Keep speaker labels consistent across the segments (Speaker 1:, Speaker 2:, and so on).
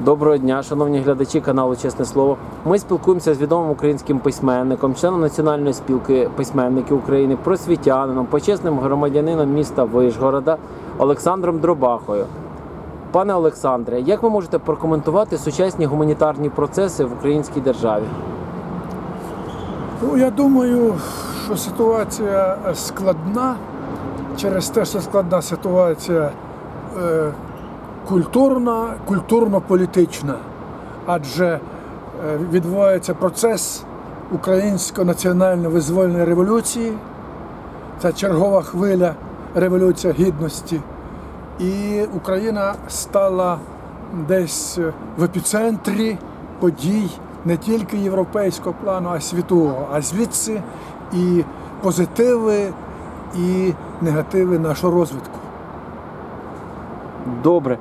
Speaker 1: Доброго дня, шановні глядачі каналу Чесне Слово. Ми спілкуємося з відомим українським письменником, членом Національної спілки письменників України, просвітянином, почесним громадянином міста Вишгорода Олександром Дробахою. Пане Олександре, як ви можете прокоментувати сучасні гуманітарні процеси в українській державі?
Speaker 2: Ну, я думаю, що ситуація складна через те, що складна ситуація е, культурна, культурно-політична. Адже е, відбувається процес української національно-визвольної революції, це чергова хвиля Революція Гідності. І Україна стала десь в епіцентрі подій не тільки європейського плану, а світового. А звідси і позитиви, і негативи нашого розвитку.
Speaker 1: Добре.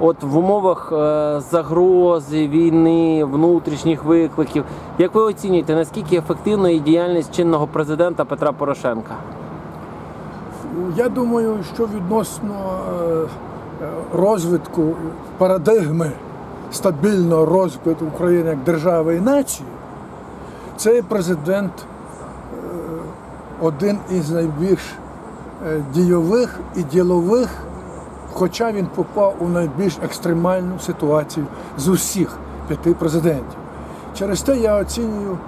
Speaker 1: От в умовах е, загрози, війни, внутрішніх викликів, як ви оцінюєте, наскільки ефективна є діяльність чинного президента Петра Порошенка?
Speaker 2: Я думаю, що відносно е, е, розвитку парадигми стабільного розвитку України як держави і нації, цей президент один із найбільш дійових і ділових, хоча він попав у найбільш екстремальну ситуацію з усіх п'яти президентів. Через те я оцінюю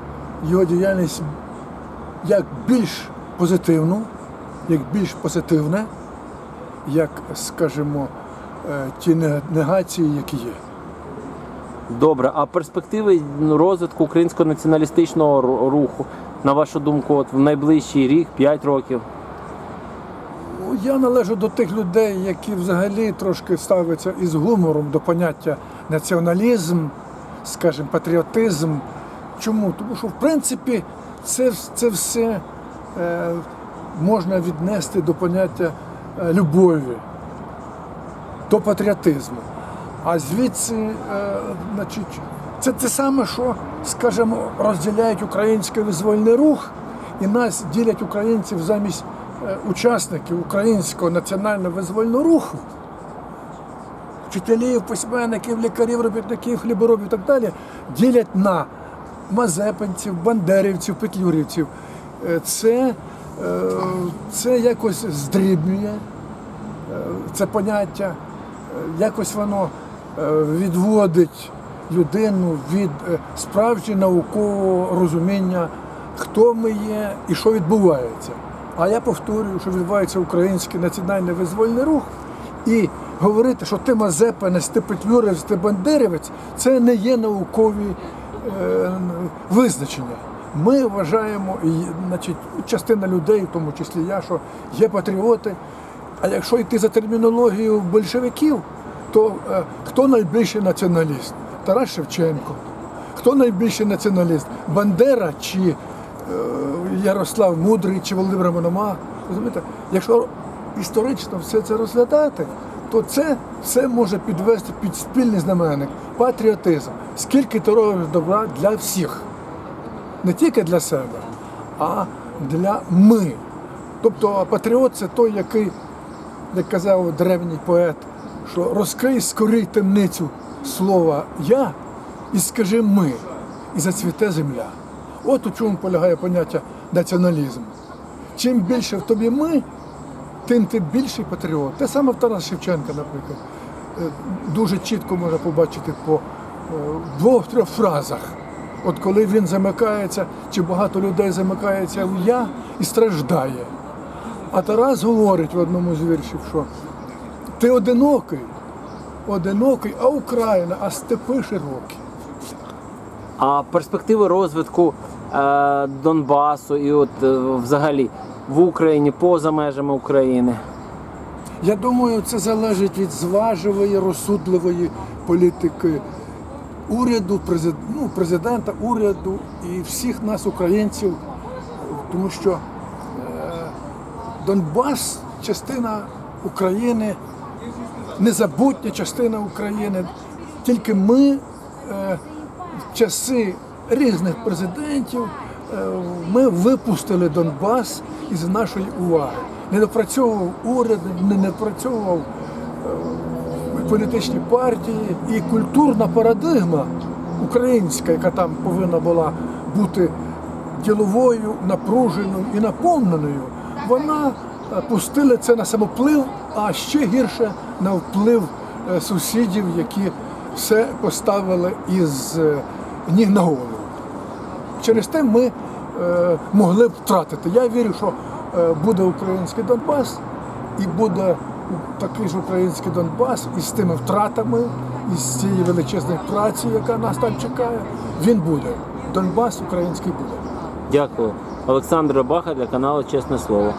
Speaker 2: його діяльність як більш позитивну, як більш позитивне, як, скажімо, е, ті негації, які є.
Speaker 1: Добре, а перспективи розвитку українського націоналістичного руху, на вашу думку, от в найближчий рік, 5 років?
Speaker 2: Я належу до тих людей, які взагалі трошки ставляться із гумором до поняття націоналізм, скажімо, патріотизм. Чому? Тому що, в принципі, це, це все е, можна віднести до поняття е, любові, до патріотизму. А звідси, е, значить, це те саме, що, скажімо, розділяють український визвольний рух і нас ділять українців замість учасників українського національного визвольного руху. Вчителів, письменників, лікарів, робітників, хліборобів і так далі ділять на мазепинців, бандерівців, петлюрівців. Е, Це, е, це якось здрібнює е, це поняття, е, якось воно е, відводить людину від е, справжнього наукового розуміння, хто ми є і що відбувається. А я повторюю, що відбувається український національний визвольний рух. І говорити, що ти Мазепинець, ти Петлюрівець, ти Бандерівець, це не є наукові е, визначення. Ми вважаємо, і значить, частина людей, в тому числі я, що є патріоти. А якщо йти за термінологією большевиків, то е, хто найбільший націоналіст? Тарас Шевченко. Хто найбільший націоналіст? Бандера чи Ярослав Мудрий чи Володимир Мономах? Розумієте? Якщо історично все це розглядати, то це все може підвести під спільний знаменник патріотизм. Скільки ти робиш добра для всіх не тільки для себе, а для ми. Тобто патріот це той, який, як казав древній поет, що розкрий скорий темницю слова я і скажи ми, і зацвіте земля. От у чому полягає поняття націоналізму. Чим більше в тобі ми, тим ти більший патріот. Те саме в Тарас Шевченка, наприклад. Е, Дуже чітко можна побачити по е, двох-трьох фразах. От коли він замикається, чи багато людей замикається в я і страждає. А Тарас говорить в одному з віршів, що ти одинокий, одинокий, а Україна, а степи широкі.
Speaker 1: А перспективи розвитку Донбасу і от е, взагалі в Україні, поза межами України.
Speaker 2: Я думаю, це залежить від зважливої, розсудливої політики уряду, презид- ну, президента, уряду і всіх нас, українців, тому що е, Донбас частина України, незабутня частина України. Тільки ми е, в часи різних президентів е, ми випустили Донбас із нашої уваги. Не допрацьовував уряд, не допрацьовував політичні партії і культурна парадигма українська, яка там повинна була бути діловою, напруженою і наповненою, вона е, пустила це на самоплив, а ще гірше на вплив е, сусідів, які все поставили із е, ніг на голову. Через те ми е, могли б втратити. Я вірю, що е, буде український Донбас і буде такий ж український Донбас із тими втратами, із цією величезною працею, яка нас там чекає. Він буде. Донбас український буде.
Speaker 1: Дякую. Олександр Баха для каналу Чесне Слово.